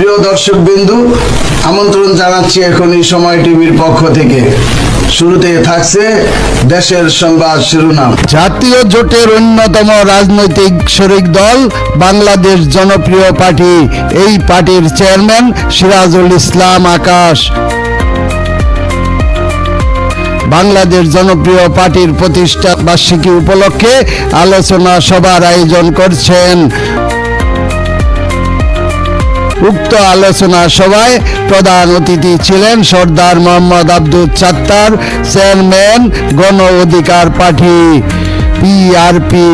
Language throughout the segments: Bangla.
প্রিয় দর্শক বিন্দু আমন্ত্রণ জানাচ্ছি এখন এই সময় টিভির পক্ষ থেকে। শুরুতে থাকছে দেশের সংবাদ শিরোনাম। জাতীয় জোটের অন্যতম রাজনৈতিক শরিক দল বাংলাদেশ জনপ্রিয় পার্টি। এই পার্টির চেয়ারম্যান সিরাজুল ইসলাম আকাশ। বাংলাদেশ জনপ্রিয় পার্টির প্রতিষ্ঠা বার্ষিকী উপলক্ষে আলোচনা সভার আয়োজন করছেন উক্ত আলোচনা সভায় প্রধান অতিথি ছিলেন সর্দার মোহাম্মদ আব্দুল চাত্তার, চেয়ারম্যান, গণ অধিকার পার্টি পিআরপি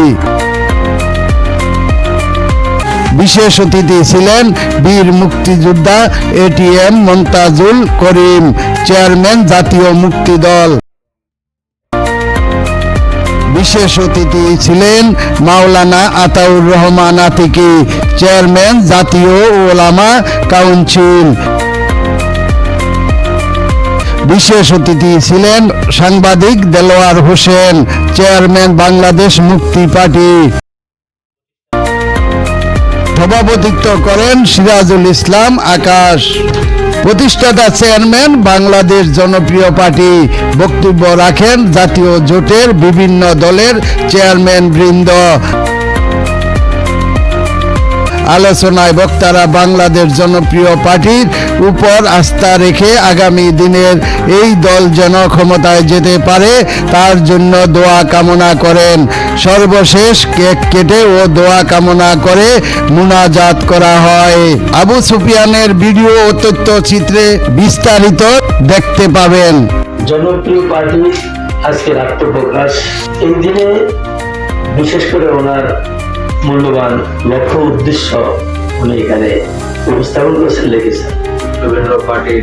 বিশেষ অতিথি ছিলেন বীর মুক্তিযোদ্ধা এটিএম মন্তাজুল করিম, চেয়ারম্যান জাতীয় মুক্তি দল। বিশেষ অতিথি ছিলেন মাওলানা আতাউর রহমান আতিকি, চেয়ারম্যান, জাতীয় ওলামা কাউন্সিল। বিশেষ অতিথি ছিলেন সাংবাদিক দেলোয়ার হোসেন, চেয়ারম্যান বাংলাদেশ মুক্তি পার্টি। সভাপতিত্ব করেন সিরাজুল ইসলাম আকাশ। প্রতিষ্ঠাতা চেয়ারম্যান বাংলাদেশ জনপ্রিয় পার্টি বক্তব্য রাখেন জাতীয় জোটের বিভিন্ন দলের চেয়ারম্যান বৃন্দ। আলোচনায় বক্তারা বাংলাদেশ জনপ্রিয় পার্টির উপর আস্থা রেখে আগামী দিনের এই দল যেন ক্ষমতায় যেতে পারে, তার জন্য দোয়া কামনা করেন। সর্বশেষ কেক কেটে ও দোয়া কামনা করে মুনাজাত করা হয়। আবু সুফিয়ানের ভিডিও ও তথ্যচিত্রে বিস্তারিত দেখতে পাবেন। জনপ্রিয় পার্টি আজকের আত্মপ্রকাশ এই দিনে বিশেষ করে ওনার মূল্যবান লক্ষ্য উদ্দেশ্য উনি এখানে উপস্থাপন করেছেন লিখেছেন। বিভিন্ন পার্টির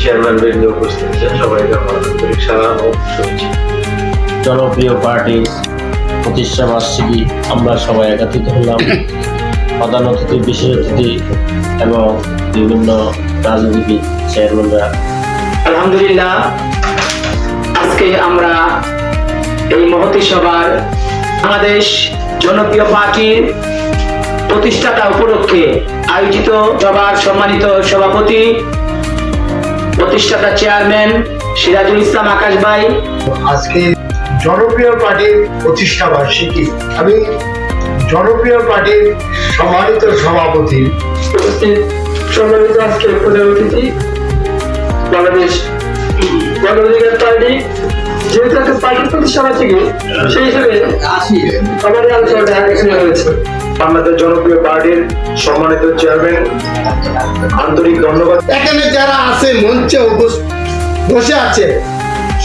চেয়ারম্যান বৃন্দ উপস্থিত আছেন সবাইকে আমার আন্তরিক সালাম ও শুভেচ্ছা। জনপ্রিয় পার্টি প্রতিষ্ঠা বার্ষিকী আমরা সবাই একাত্রিত হলাম। প্রধান অতিথি বিশেষ অতিথি এবং বিভিন্ন রাজনীতিবিদ চেয়ারম্যানরা। আলহামদুলিল্লাহ আজকে আমরা এই মহতী সভার বাংলাদেশ জনপ্রিয় পার্টির প্রতিষ্ঠাতা উপলক্ষে আয়োজিত সভার সম্মানিত সভাপতি প্রতিষ্ঠাতা চেয়ারম্যান সিরাজুল ইসলাম আকাশ ভাই। আজকে জনপ্রিয় পার্টির প্রতিষ্ঠা বার্ষিকী। আমি জনপ্রিয় পার্টির সম্মানিত সভাপতি। সম্মানিত আজকের প্রধান অতিথি বাংলাদেশ গণ অধিকার পার্টি যেহেতু একটা পার্টির প্রতিষ্ঠা থেকে সেই হিসেবে আমাদের আলোচনাটা এখানে হয়েছে। আমাদের জনপ্রিয় পার্টির সম্মানিত চেয়ারম্যান আন্তরিক ধন্যবাদ। এখানে যারা আছে মঞ্চে বসে আছে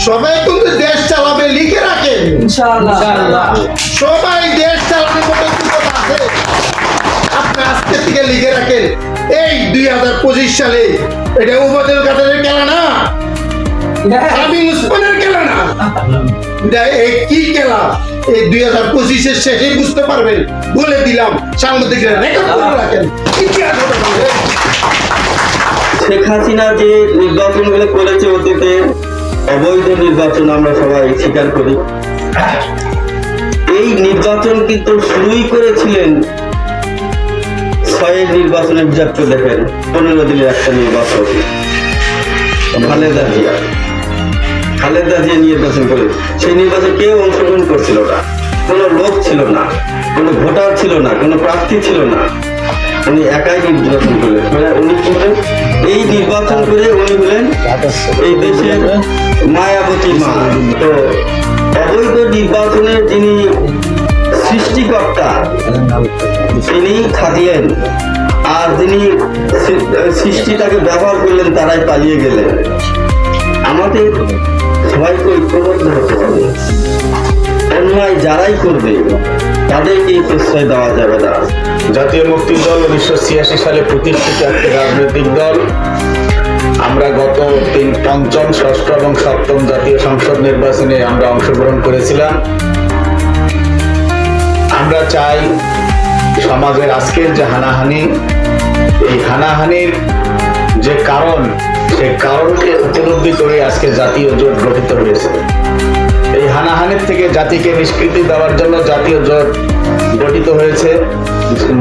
সবাই কিন্তু দেশ চালাবে লিখে রাখেন। সবাই দেশ চালাবে মতো আছে। আপনি আজকে থেকে লিখে রাখেন। এই দুই হাজার পঁচিশ সালে এটা উপজেল কাতারের খেলা না? আমি উসমানের খেলা না। কি খেলা? এই দুই হাজার পঁচিশের শেষে বুঝতে পারবেন। বলে দিলাম সাংবাদিকরা রেকর্ড করে রাখেন। ইতিহাস শেখ হাসিনা যে নির্বাচনগুলো করেছে অতীতে অবৈধ নির্বাচন আমরা সবাই স্বীকার করি। এই নির্বাচন কিন্তু শুরুই করেছিলেন ছয়ের নির্বাচনের হিসাব দেখেন পনেরো দিনের একটা নির্বাচন। খালেদা জিয়া খালেদা জিয়া নির্বাচন করে, সেই নির্বাচন কেউ অংশগ্রহণ করছিল না? কোনো লোক ছিল না, কোনো ভোটার ছিল না, কোনো প্রার্থী ছিল না। উনি একাই নির্বাচন করলেন মানে উনি কি হলেন এই নির্বাচন করে উনি হলেন এই দেশের মায়াবতী মা। তো অবৈধ নির্বাচনের যিনি সৃষ্টিকর্তা, তিনি খাদিয়েন। আর যিনি সৃষ্টিটাকে ব্যবহার করলেন, তারাই পালিয়ে গেলেন। আমাদের সবাইকে ঐক্যবদ্ধ হতে হবে অন্যায় যারাই করবে তাদেরকে প্রশ্রয় দেওয়া যাবে না। জাতীয় মুক্তি দল উনিশশো ছিয়াশি সালে প্রতিষ্ঠিত একটি রাজনৈতিক দল। আমরা গত তিন, পঞ্চম, ষষ্ঠ এবং সপ্তম জাতীয় সংসদ নির্বাচনে আমরা অংশগ্রহণ করেছিলাম। আমরা চাই সমাজের আজকের যে হানাহানি, এই হানাহানির যে কারণ সেই কারণকে উপলব্ধি করে আজকে জাতীয় জোট গঠিত হয়েছে। এই হানাহানির থেকে জাতিকে নিষ্কৃতি দেওয়ার জন্য জাতীয় জোট গঠিত হয়েছে,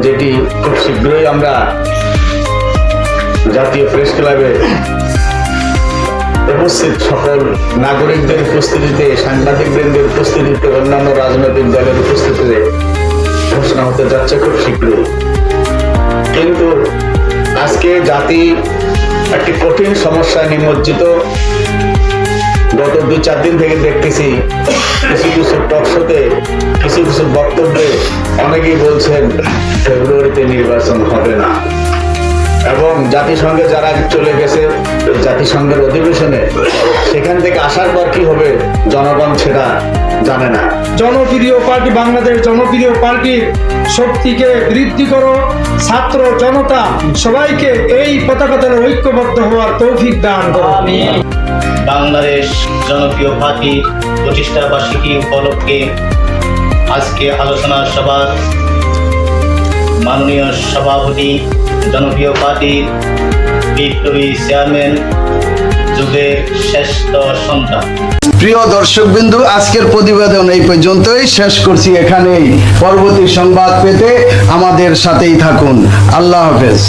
যেটি খুব শীঘ্রই আমরা জাতীয় প্রেস ক্লাবে উপস্থিত সকল নাগরিকদের উপস্থিতিতে সাংবাদিক বৃন্দের উপস্থিতিতে, অন্যান্য রাজনৈতিক দলের উপস্থিতিতে ঘোষণা হতে যাচ্ছে খুব শীঘ্রই। কিন্তু আজকে জাতি একটি কঠিন সমস্যায় নিমজ্জিত। গত দুই চার দিন থেকে দেখতেছি কিছু কিছু টকশোতে কিছু কিছু বক্তব্যে অনেকেই বলছেন, ফেব্রুয়ারিতে নির্বাচন হবে না। এবং জাতিসংঘে যারা চলে গেছে, জাতিসংঘের অধিবেশনে, সেখান থেকে আসার পর কি হবে, জনগণ সেটা জানে না। জনপ্রিয় পার্টি বাংলাদেশ, জনপ্রিয় পার্টির শক্তিকে বৃদ্ধি করো। ছাত্র জনতা, সবাইকে এই পতাকাতে ঐক্যবদ্ধ হওয়ার তৌফিক দান করো। বাংলাদেশ জনপ্রিয় পার্টি প্রতিষ্ঠা বার্ষিকী উপলক্ষে আজকে আলোচনা সভার মাননীয় সভাপতি জনপ্রিয় পার্টির বিপ্লবী চেয়ারম্যান যুগের শ্রেষ্ঠ সন্তান। প্রিয় দর্শক বিন্দু আজকের প্রতিবেদন এই পর্যন্তই। শেষ করছি এখানেই। পরবর্তী সংবাদ পেতে আমাদের সাথেই থাকুন। আল্লাহ হাফেজ।